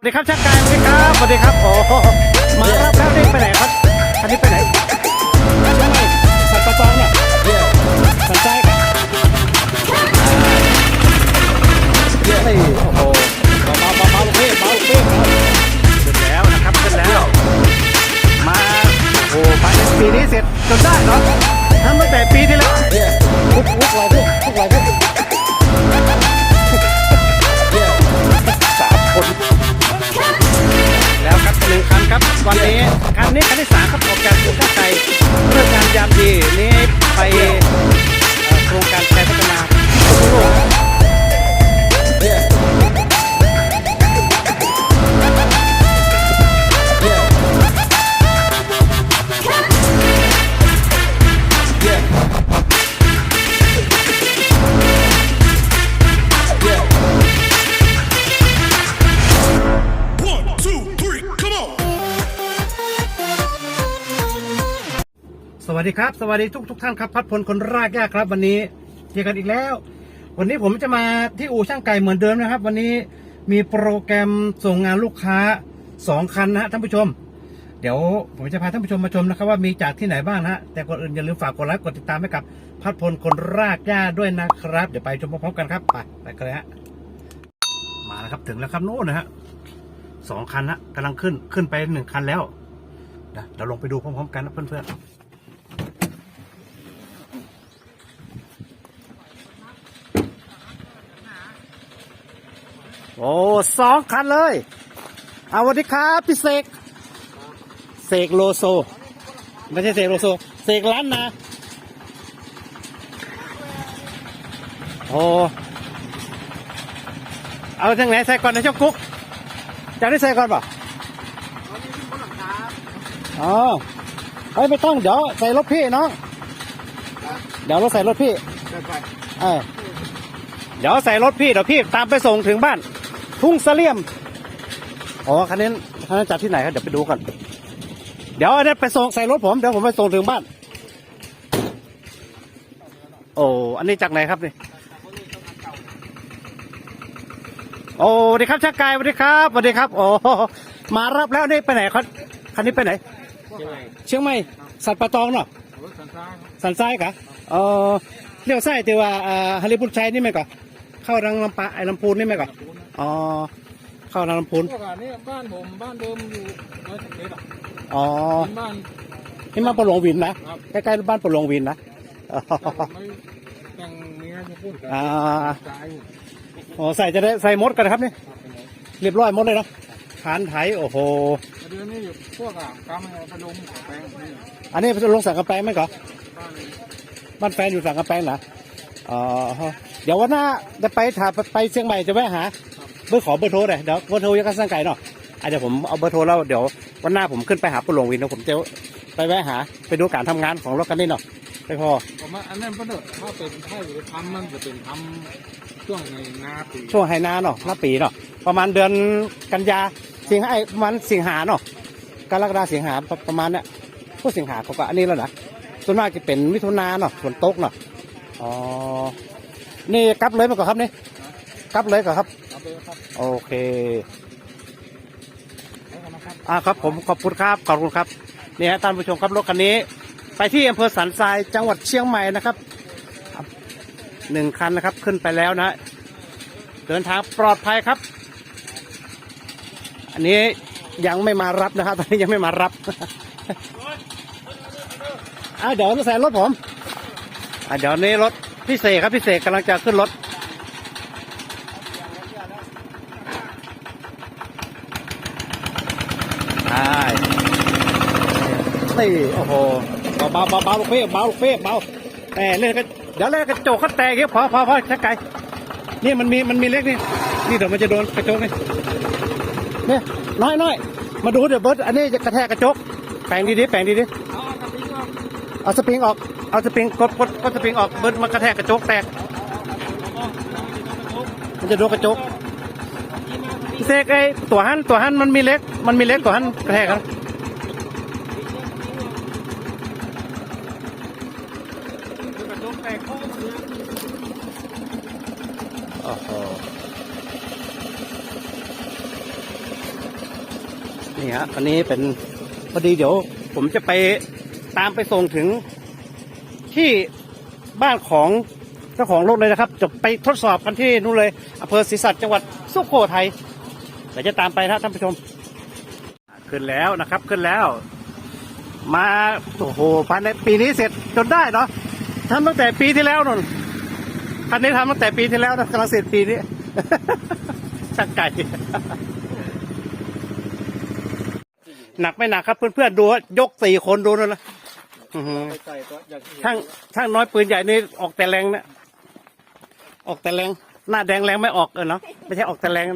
สวัสดีครับช่างกายสวัสดีครับสวัสดีครับโอ้โหมารับแล้วนี่ไปไหนครับอันนี้ไปไหนใช่ไหมสัตว์ประตองเนี่ยสันใจกันนี่โอ้โหเบาเบาเบาลูกพี่เบาลูกพี่เบาขึ้นแล้วนะครับขึ้นแล้ว มาโอ้โหภายในปีนี้เสร็จจนได้เนาะทำตั้งแต่ปีที่แล้วพุกพุกอะไรพุ คันครับวันนี้คันนี้คันที่สามครับออกจากสุขใจเรื่องการยามดีนี้ไป สวัสดีครับ สวัสดีทุกทุกท่านครับ พัดพลคนรากยากครับ วันนี้เจอกันอีกแล้ว วันนี้ผมจะมาที่อู่ช่างไก่เหมือนเดิมนะครับ วันนี้มีโปรแกรมส่งงานลูกค้าสองคันนะฮะท่านผู้ชม เดี๋ยวผมจะพาท่านผู้ชมมาชมนะครับ ว่ามีจากที่ไหนบ้างนะฮะแต่ก่อนอื่นอย่าลืมฝากกดไลค์กดติดตามให้กับ พัดพลคนรากหญ้าด้วยนะครับ เดี๋ยวไปชมพร้อมๆกันครับไปไปกันเลยฮะมาแล้วครับถึงแล้วครับโน่นนะฮะสองคันนะกำลังขึ้นขึ้นไปหนึ่งคันแล้วเดี๋ยวลงไปดูพร้อมๆกันนะเพื่อนๆ โอ้สองคันเลยเอาสวัสดีครับพี่เสกเสกโลโซไม่ใช่เสกโลโซเสกล้านนะโอ้เอาทางไหนใส่ก่อนนะเจ้ากุ๊กจะได้ใส่ก่อนเปล่ะอ๋อเฮ้ยไม่ต้องเดี๋ยวใส่รถพี่น้องเดี๋ยวเราใส่รถพี่เออเดี๋ยวใส่รถพี่เดี๋ยวพี่ตามไปส่งถึงบ้าน ทุ่งเสลี่ยม อ๋อคันนี้คันนั้นจัดที่ไหนครับเดี๋ยวไปดูก่อนเดี๋ยวอันนี้ไปส่งใส่รถผมเดี๋ยวผมไปส่งถึงบ้าน โอ้อันนี้จากไหนครับนี่โอ้สวัสดีครับช่างกายสวัสดีครับสวัสดีครับโอ้มารับแล้วนี่ไปไหนครับคันนี้ไปไหน เชียงใหม่สัตว์ปะตองเนาะสันทรายกะเออเลี้ยวไส้แต่ว่าอ่าฮาริพุนชัยนี่ไหมก่อนเข้ารังลำปะไอ้ลำพูนนี่ไหมก่อน อ๋อเข้ารังลำพูนพวกอันนี้บ้านผมบ้านเดิมอยู่ร้อยสิบเอ็ดอะอ๋อเป็นบ้าน ที่มาปะหลวงวินนะ ครับ ใกล้ๆบ้านปะหลวงวินนะอ๋อไม่แต่งเมียจะพูดกันอ่าตายอยู่อ๋อใส่จะได้ใส่มดกันนะครับนี่ ครับเป็นไงเรียบร้อยหมดเลยเนาะฐานไถโอ้โหเดือนนี้อยู่พวกอะกำลังไปลงขอแปลงนี่อันนี้ลงสังกะแปงไหมก่อนบ้านนี้บ้านแฟนอยู่สังกะแปงเหรออ๋อเดี๋ยววันหน้าจะไปถาไปเชียงใหม่จะแวะหา เบอร์ขอเบอร์โทรหน่อยเดี๋ยวเบอร์โทรยังกันสร้างไก่เนาะอะเดี๋ยวผมเอาเบอร์โทรแล้วเดี๋ยววันหน้าผมขึ้นไปหาปะหลวงวินนะผมจะไปแวะหาไปดูการทำงานของรถคันนี้เนาะไปพอผมว่าอันนั้นก็เนอะถ้าเป็นถ้าอยู่ทำมันจะเป็นทำช่วงในนาปีช่วงไฮนาเนาะหน้าปีเนาะประมาณเดือนกันยาสิงหาไอ้ประมาณสิงหาเนาะกรกฎาสิงหาประประมาณเนี้ยพวกสิงหาเขาก็อันนี้แล้วนะส่วนมากจะเป็นมิถุนาเนาะฝนตกเนาะอ๋อนี่กลับเลยมาก่อนครับนี่กลับเลยก่อนครับ เอาไปครับโอเคแล้วกันนะครับอ่าครับผมขอบคุณครับขอบคุณครับนี่ฮะท่านผู้ชมครับรถคันนี้ ไปที่อำเภอสันทรายจังหวัดเชียงใหม่นะครับหนึ่งคันนะครับขึ้นไปแล้วนะ เดินทางปลอดภัยครับ อันนี้ยังไม่มารับนะครับตอนนี้ยังไม่มารับอ่าเดี๋ยวจะใส่รถผมอ่าเดี๋ยวนี้รถพี่เสกครับพี่เสกกำลังจะขึ้นรถ นี่โอ้โหเบาเบาเบาเบาลูกเฟ้เบาลูกเฟ้เบาแต่เล่นก็เดี๋ยวเล่นกระจกเขาแตกเงี้พอพอพอชักไกลนี่มันมีมันมีเล็กนี่นี่เดี๋ยวมันจะโดนกระจกนี่เนี่ยน้อยน้อยมาดูเดี๋ยวเบิร์ดอันนี้จะกระแทกกระจกแปลงดีๆแปลงดีๆเอากระดิ่งก็เอาสปริงออกเอาสปริงกดกดกดสปริงออกเบิร์ดมากระแทกกระจกแตก มันจะโดนกระจกเสกไอ้ตัวหันตัวหันมันมีเล็ก มันมีเล็กตัวหันกระแทกกันจกแตกโค้งเลย โอ้โห นี่ฮะอันนี้เป็นพอดีเดี๋ยว ผมจะไปตามไปส่งถึงที่บ้านของเจ้าของรถเลยนะครับจะไปทดสอบกันที่นู่นเลยอำเภอศรีสัตจังหวัดสุโขทัยเดี๋ยวจะตามไปนะท่านผู้ชม ขึ้นแล้วนะครับขึ้นแล้ว มาโอ้โหภายในปีนี้เสร็จจนได้เนาะทำตั้งแต่ปีที่แล้วนนคันนี้ทำตั้งแต่ปีที่แล้วนะกำลังเสร็จปีนี้ ช่างไก่ หนักไม่หนักครับเพื่อนๆดูว่ายกสี่คนดูนั่นนะอื้อหือไปใส่ก็อย่างช่างช่างน้อยปืนใหญ่นี่ออกแต่แรงนะออกแต่แรง หน้าแดงแรงไม่ออกเออเนาะไม่ใช่ออกแต่แรง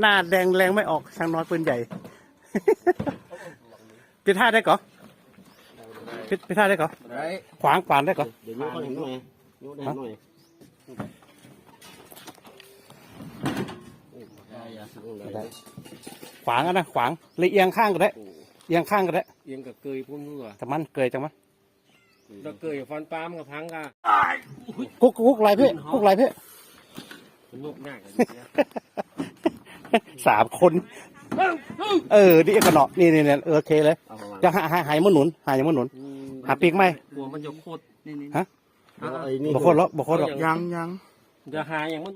หน้าแดงแรงไม่ออกช่างน้อยปืนใหญ่ พิท่าได้ก่อพิพิท่าได้ก่อไรขวางขวานได้ก่อเดี๋ยวยกให้หน่อยยกได้หน่อยได้ขวางอะนะขวางเลยเอียงข้างก็ได้ เอียงข้างก็ได้เอียงกับเกยพุ่นนู่นแต่มันเกยจังมันแล้วเกยฟันปลามกับพังกะกุ๊กกุ๊กไรพี่กุ๊กไรพี่มันยกหน้ากันสามคน เออนี่เอกเนาะนี่นี่เนี่ยเออโอเคเลยเอาประมาณจะหาหาหายมันหนุนหายมันหนุน หาปีกไหมกลัวมันจะโคตรนี่นี่ฮะไอ้นี่บกคนหรอกบกคนหรอกยังยังจะหาอย่างมัน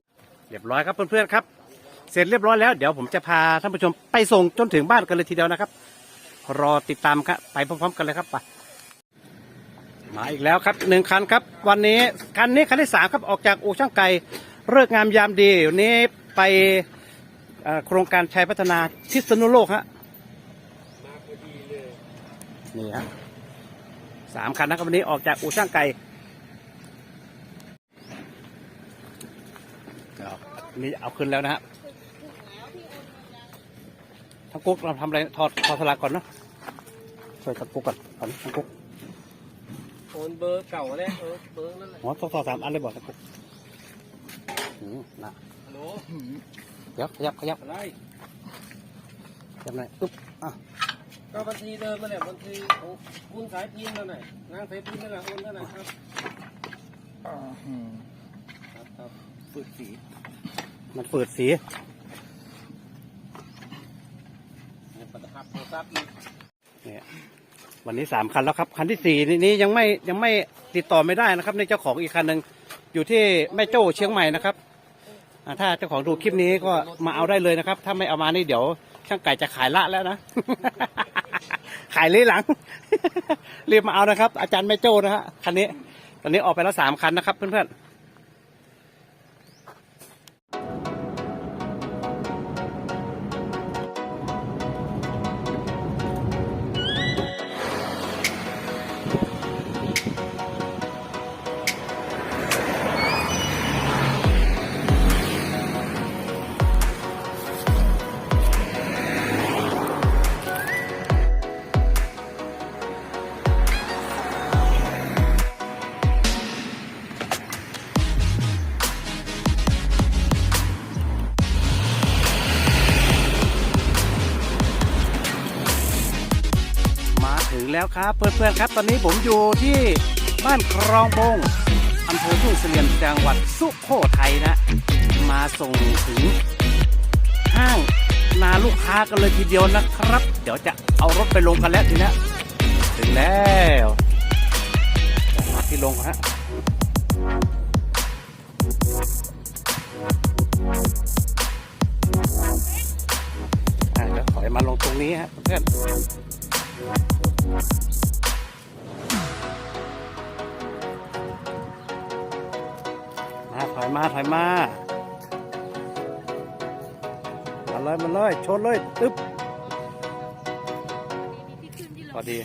เรียบร้อยครับเพื่อนๆครับ เสร็จเรียบร้อยแล้วเดี๋ยวผมจะพาท่านผู้ชมไปส่งจนถึงบ้านกันเลยทีเดียวนะครับ รอติดตามครับไปพร้อมๆกันเลยครับไปมาอีกแล้วครับหนึ่งคันครับ วันนี้คันนี้คันที่สามครับออกจากอู่ช่างไก่เลิกงามยามดีวันนี้ไปโครงการชัยพัฒนาทิศนุโลกฮะนี่ฮะสามคันนะครับวันนี้ออกจากอู่ช่างไก่นี่เอาขึ้นแล้วนะฮะทั้งกุ๊กเราทำอะไรถอดถอดสลักก่อนเนาะ ช่วยทั้งกุ๊กก่อนเอาทั้งกุ๊กโอนเบอร์เก่าเลยเออเบอร์นั่นแหละหัวต่อต่อสามอันเลยบอกทั้งกุ๊กอืมนะฮัลโหลเดี๋ยวขยับขยับอะไรขยับหน่อยปึ๊บอะก็บัญชีเดิมนั่นแหละบัญชีของคุณสายพินนั่นแหละนางสายพินนั่นแหละโอนนั่นแหละครับครับครับฝึกสี มันเปิดสีเนี่ยประทับโทรศัพท์อีก เนี่ยวันนี้สามคันแล้วครับ คันที่สี่นี่ยังไม่ยังไม่ติดต่อไม่ได้นะครับ ในเจ้าของอีกคันหนึ่งอยู่ที่แม่โจ้เชียงใหม่นะครับถ้าเจ้าของดูคลิปนี้ก็มาเอาได้เลยนะครับ ถ้าไม่เอามานี่เดี๋ยว ช่างไก่จะขายละแล้วนะ ขายเลยหลัง รีบมาเอานะครับ อาจารย์แม่โจ้นะฮะคันนี้ ตอนนี้ออกไปแล้วสามคันนะครับเพื่อนๆ แล้วครับเพื่อนๆครับ ตอนนี้ผมอยู่ที่บ้านครองบงอำเภอทุ่งเสลี่ยมจังหวัดสุโขทัยนะ มาส่งถึงห้างนาลูกค้ากันเลยทีเดียวนะครับ เดี๋ยวจะเอารถไปลงกันแล้วทีนี้ถึงแล้วมาที่ลงฮะอะเดี๋ยวถอยมาลงตรงนี้ฮะเพื่อน มาถอยมาถอยมามาเลยมาเลยชนเลยตึ๊บพอดี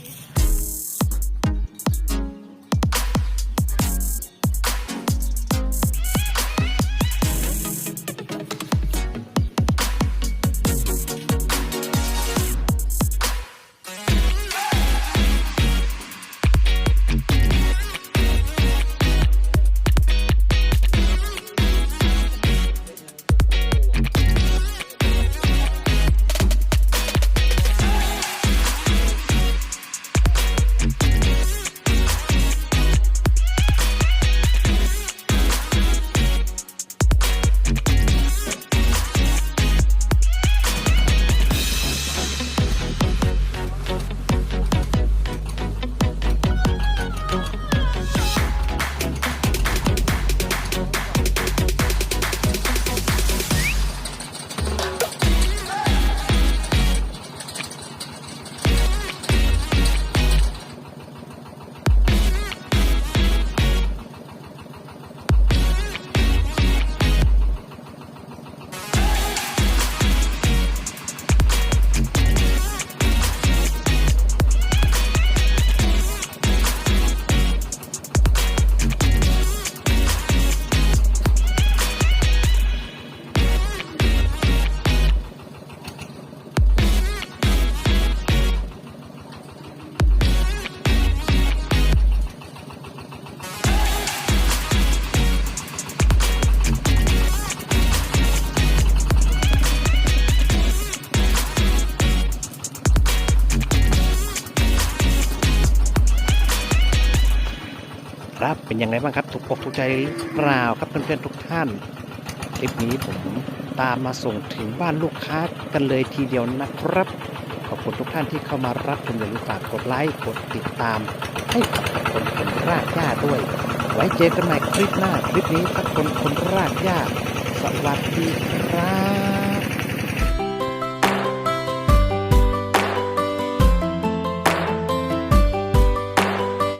เป็นยังไงบ้างครับถูกอกถูกใจเปล่าครับเพื่อนๆทุกท่าน คลิปนี้ผมตามมาส่งถึงบ้านลูกค้ากันเลยทีเดียวนะครับ ขอบคุณทุกท่านที่เข้ามารับชมอย่าลืมฝากกดไลค์กดติดตาม ให้กับคนคนรากหญ้าด้วย ไว้เจอกันใหม่คลิปหน้า คลิปนี้ครับคนคนรากหญ้าสวัสดีครับ